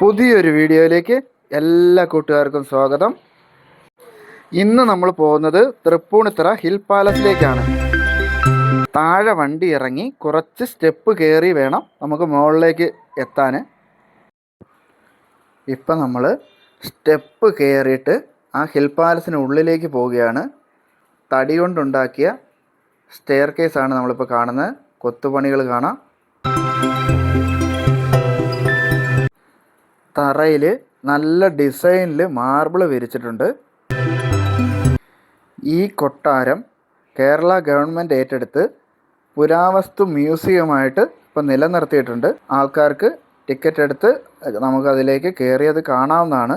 പുതിയൊരു വീഡിയോയിലേക്ക് എല്ലാ കൂട്ടുകാർക്കും സ്വാഗതം. ഇന്ന് നമ്മൾ പോകുന്നത് തൃപ്പൂണിത്തറ ഹിൽ പാലസിലേക്കാണ്. താഴെ വണ്ടി ഇറങ്ങി കുറച്ച് സ്റ്റെപ്പ് കയറി വേണം നമുക്ക് മുകളിലേക്ക് എത്താൻ. ഇപ്പം നമ്മൾ സ്റ്റെപ്പ് കയറിയിട്ട് ആ ഹിൽ പാലസിന് ഉള്ളിലേക്ക് പോവുകയാണ്. തടി കൊണ്ടുണ്ടാക്കിയ സ്റ്റെയർ കേസാണ് നമ്മളിപ്പോൾ കാണുന്നത്. കൊത്തുപണികൾ കാണാം. തറയിൽ നല്ല ഡിസൈനിൽ മാർബിൾ വിരിച്ചിട്ടുണ്ട്. ഈ കൊട്ടാരം കേരള ഗവൺമെന്റ് ഏറ്റെടുത്ത് പുരാവസ്തു മ്യൂസിയമായിട്ട് ഇപ്പം നിലനിർത്തിയിട്ടുണ്ട്. ആൾക്കാർക്ക് ടിക്കറ്റ് എടുത്ത് നമുക്കതിലേക്ക് കയറിയത് കാണാവുന്നതാണ്.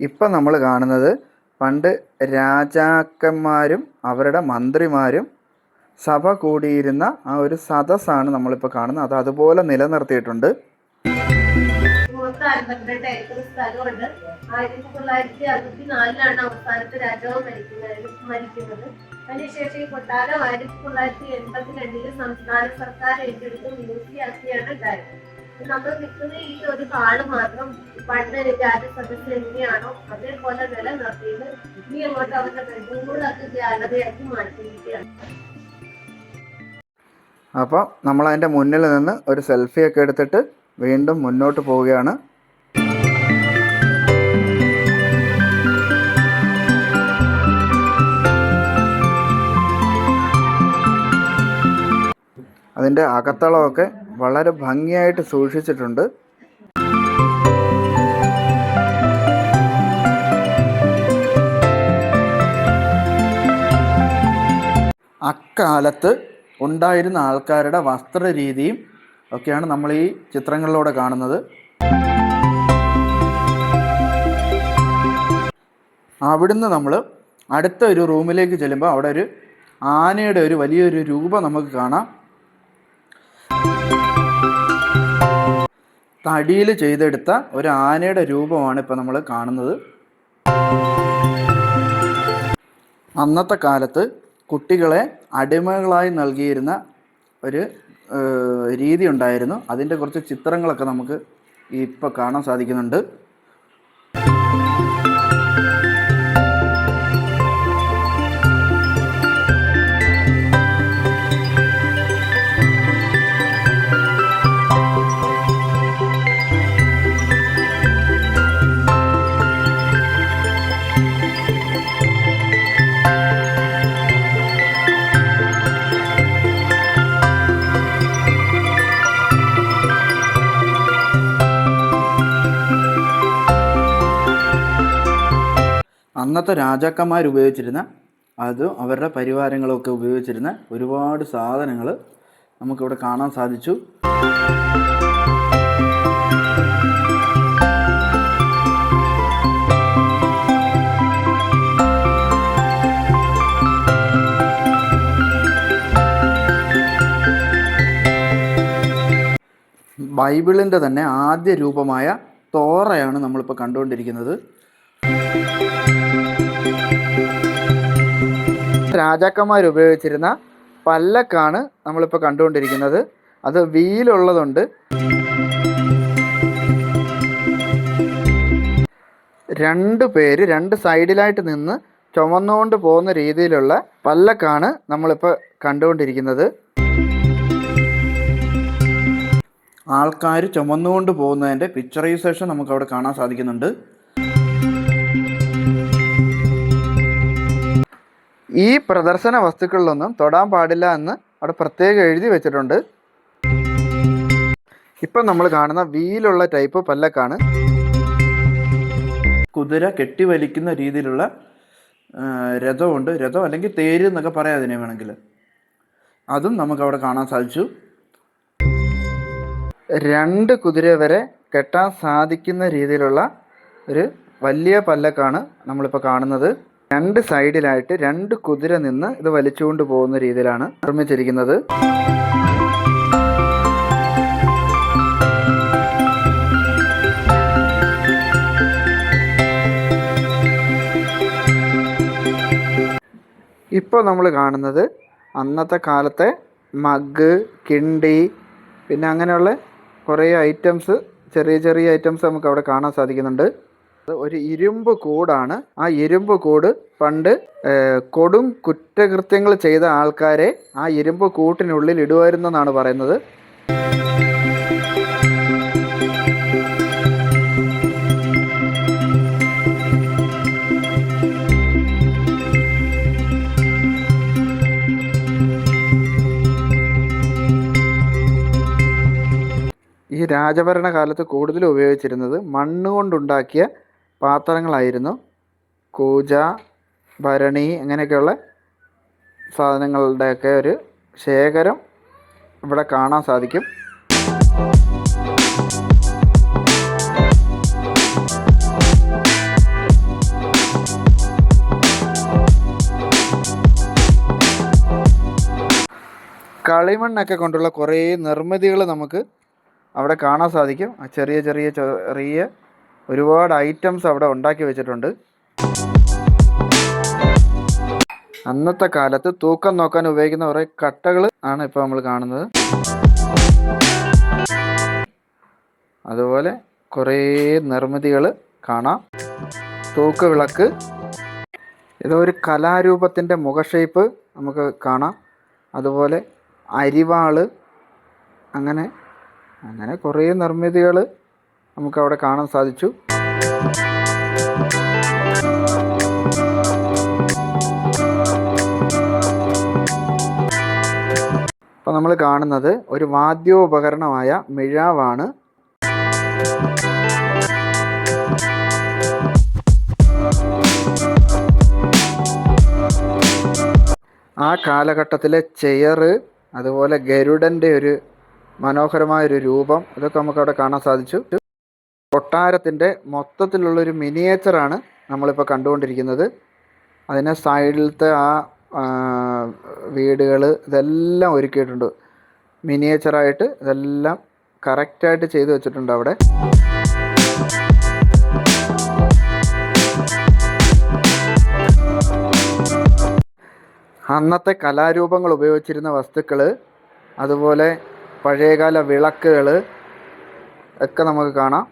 ഇപ്പം നമ്മൾ കാണുന്നത് പണ്ട് രാജാക്കന്മാരും അവരുടെ മന്ത്രിമാരും സഭ കൂടിയിരുന്ന ആ ഒരു സദസ്സാണ് നമ്മളിപ്പോൾ കാണുന്നത്. അത് അതുപോലെ നിലനിർത്തിയിട്ടുണ്ട്. മൊത്തം അൻപത്തിരണ്ട് ഏക്കർ സ്ഥലമുണ്ട്. ആയിരത്തി തൊള്ളായിരത്തി അറുപത്തി നാലിലാണ് അവസാനത്തെ രാജാവ് മരിക്കുന്നത് മരിക്കുന്നത്. അതിനുശേഷം ഈ കൊട്ടാരം ആയിരത്തി തൊള്ളായിരത്തി എൺപത്തി രണ്ടിൽ സംസ്ഥാന സർക്കാർ ഏറ്റെടുത്ത് മ്യൂസിയാക്കിയാണ് ഉണ്ടായത് നമ്മൾ നിൽക്കുന്ന ഈ ഒരു കാട് മാത്രം പണ്ട് രാജസദസ് എങ്ങനെയാണോ അതേപോലെ നിലനിർത്തിയത് ഇനി അങ്ങോട്ട് അവരുടെ ബെഡ്റൂമുകളൊക്കെ ജാഗ്രതയാക്കി മാറ്റിയിരിക്കുകയാണ്. അപ്പോൾ നമ്മൾ അതിന്റെ മുന്നിൽ നിന്ന് ഒരു സെൽഫിയൊക്കെ എടുത്തിട്ട് വീണ്ടും മുന്നോട്ട് പോവുകയാണ്. അതിന്റെ അകത്തളമൊക്കെ വളരെ ഭംഗിയായിട്ട് സൂക്ഷിച്ചിട്ടുണ്ട്. അക്കാലത്ത് ഉണ്ടായിരുന്ന ആൾക്കാരുടെ വസ്ത്രരീതിയും ഒക്കെയാണ് നമ്മൾ ഈ ചിത്രങ്ങളിലൂടെ കാണുന്നത്. അവിടുന്ന് നമ്മൾ അടുത്ത ഒരു റൂമിലേക്ക് ചെല്ലുമ്പോൾ അവിടെ ഒരു ആനയുടെ ഒരു വലിയൊരു രൂപം നമുക്ക് കാണാം. തടിയിൽ ചെയ്തെടുത്ത ഒരു ആനയുടെ രൂപമാണ് ഇപ്പോൾ നമ്മൾ കാണുന്നത്. അന്നത്തെ കാലത്ത് കുട്ടികളെ അടിമകളായി നൽകിയിരുന്ന ഒരു രീതി ഉണ്ടായിരുന്നു. അതിന്റെ കുറച്ച് ചിത്രങ്ങളൊക്കെ നമുക്ക് ഇപ്പോൾ കാണാൻ സാധിക്കുന്നുണ്ട്. അന്നത്തെ രാജാക്കന്മാർ ഉപയോഗിച്ചിരുന്ന അത് അവരുടെ പരിവാരങ്ങളൊക്കെ ഉപയോഗിച്ചിരുന്ന ഒരുപാട് സാധനങ്ങൾ നമുക്കിവിടെ കാണാൻ സാധിച്ചു. ബൈബിളിന്റെ തന്നെ ആദ്യ രൂപമായ തോറയാണ് നമ്മളിപ്പോൾ കണ്ടുകൊണ്ടിരിക്കുന്നത്. രാജാക്കന്മാർ ഉപയോഗിച്ചിരുന്ന പല്ലക്കാണ് നമ്മളിപ്പോൾ കണ്ടുകൊണ്ടിരിക്കുന്നത്. അത് വീലുള്ളതുണ്ട് രണ്ട് പേര് രണ്ട് സൈഡിലായിട്ട് നിന്ന് ചുമന്നുകൊണ്ട് പോകുന്ന രീതിയിലുള്ള പല്ലക്കാണ് നമ്മളിപ്പോൾ കണ്ടുകൊണ്ടിരിക്കുന്നത്. ആൾക്കാർ ചുമന്നുകൊണ്ട് പോകുന്നതിന്റെ പിക്ചറൈസേഷൻ നമുക്ക് അവിടെ കാണാൻ സാധിക്കുന്നുണ്ട്. ഈ പ്രദർശന വസ്തുക്കളിലൊന്നും തൊടാൻ പാടില്ല എന്ന് അവിടെ പ്രത്യേകം എഴുതി വെച്ചിട്ടുണ്ട്. ഇപ്പം നമ്മൾ കാണുന്ന വീലുള്ള ടൈപ്പ് പല്ലക്കാണ്. കുതിര കെട്ടിവലിക്കുന്ന രീതിയിലുള്ള രഥമുണ്ട്. രഥം അല്ലെങ്കിൽ തേര് എന്നൊക്കെ പറയാം അതിനെ വേണമെങ്കിൽ. അതും നമുക്ക് അവിടെ കാണാൻ സാധിച്ചു. രണ്ട് കുതിര വരെ കെട്ടാൻ സാധിക്കുന്ന രീതിയിലുള്ള ഒരു വലിയ പല്ലക്കാണ് നമ്മളിപ്പോൾ കാണുന്നത്. രണ്ട് സൈഡിലായിട്ട് രണ്ട് കുതിര നിന്ന് ഇത് വലിച്ചുകൊണ്ട് പോകുന്ന രീതിയിലാണ് നിർമ്മിച്ചിരിക്കുന്നത്. ഇപ്പോൾ നമ്മൾ കാണുന്നത് അന്നത്തെ കാലത്തെ മഗ് കിണ്ടി പിന്നെ അങ്ങനെയുള്ള കുറേ ഐറ്റംസ് ചെറിയ ചെറിയ ഐറ്റംസ് നമുക്ക് അവിടെ കാണാൻ സാധിക്കുന്നുണ്ട്. ഒരു ഇരുമ്പ് കൂടാണ്. ആ ഇരുമ്പ് കൂട് പണ്ട് കൊടും കുറ്റകൃത്യങ്ങൾ ചെയ്ത ആൾക്കാരെ ആ ഇരുമ്പ് കൂട്ടിനുള്ളിൽ ഇടുമായിരുന്നെന്നാണ് പറയുന്നത്. ഈ രാജഭരണ കാലത്ത് കൂടുതൽ ഉപയോഗിച്ചിരുന്നത് മണ്ണ് കൊണ്ടുണ്ടാക്കിയ പാത്രങ്ങളായിരുന്നു. കൂജ ഭരണി അങ്ങനെയൊക്കെയുള്ള സാധനങ്ങളുടെയൊക്കെ ഒരു ശേഖരം ഇവിടെ കാണാൻ സാധിക്കും. കളിമണ്ണൊക്കെ കൊണ്ടുള്ള കുറേ നിർമ്മിതികൾ നമുക്ക് അവിടെ കാണാൻ സാധിക്കും. ചെറിയ ചെറിയ ചെറിയ ഒരുപാട് ഐറ്റംസ് അവിടെ ഉണ്ടാക്കി വെച്ചിട്ടുണ്ട്. അന്നത്തെ കാലത്ത് തൂക്കം നോക്കാൻ ഉപയോഗിക്കുന്ന കുറേ കട്ടകൾ ആണ് ഇപ്പോൾ നമ്മൾ കാണുന്നത്. അതുപോലെ കുറേ നിർമ്മിതികൾ കാണാം. തൂക്ക് വിളക്ക്. ഇതോ ഒരു കലാരൂപത്തിന്റെ മുഖ ഷേപ്പ് നമുക്ക് കാണാം. അതുപോലെ അരിവാൾ. അങ്ങനെ അങ്ങനെ കുറേ നിർമ്മിതികൾ നമുക്കവിടെ കാണാൻ സാധിച്ചു. അപ്പോൾ നമ്മൾ കാണുന്നത് ഒരു വാദ്യോപകരണമായ മിഴാവാണ്. ആ കാലഘട്ടത്തിലെ ചെയറ് അതുപോലെ ഗരുഡന്റെ ഒരു മനോഹരമായൊരു രൂപം ഇതൊക്കെ നമുക്കവിടെ കാണാൻ സാധിച്ചു. കൊട്ടാരത്തിന്റെ മൊത്തത്തിലുള്ളൊരു മിനിയേച്ചറാണ് നമ്മളിപ്പോൾ കണ്ടുകൊണ്ടിരിക്കുന്നത്. അതിനെ സൈഡിലത്തെ ആ വീടുകൾ ഇതെല്ലാം ഒരുക്കിയിട്ടുണ്ട്. മിനിയേച്ചറായിട്ട് ഇതെല്ലാം കറക്റ്റായിട്ട് ചെയ്തു വെച്ചിട്ടുണ്ട് അവിടെ. അന്നത്തെ കലാരൂപങ്ങൾ ഉപയോഗിച്ചിരുന്ന വസ്തുക്കൾ അതുപോലെ പഴയകാല വിളക്കുകൾ ഒക്കെ നമുക്ക് കാണാം.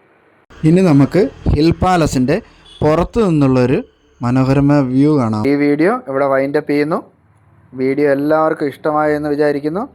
ഇനി നമുക്ക് ഹിൽ പാലസിന്റെ പുറത്തു നിന്നുള്ളൊരു മനോഹരമായ വ്യൂ കാണാം. ഈ വീഡിയോ ഇവിടെ വൈൻഡപ്പ് ചെയ്യുന്നു. വീഡിയോ എല്ലാവർക്കും ഇഷ്ടമായെന്ന് വിചാരിക്കുന്നു.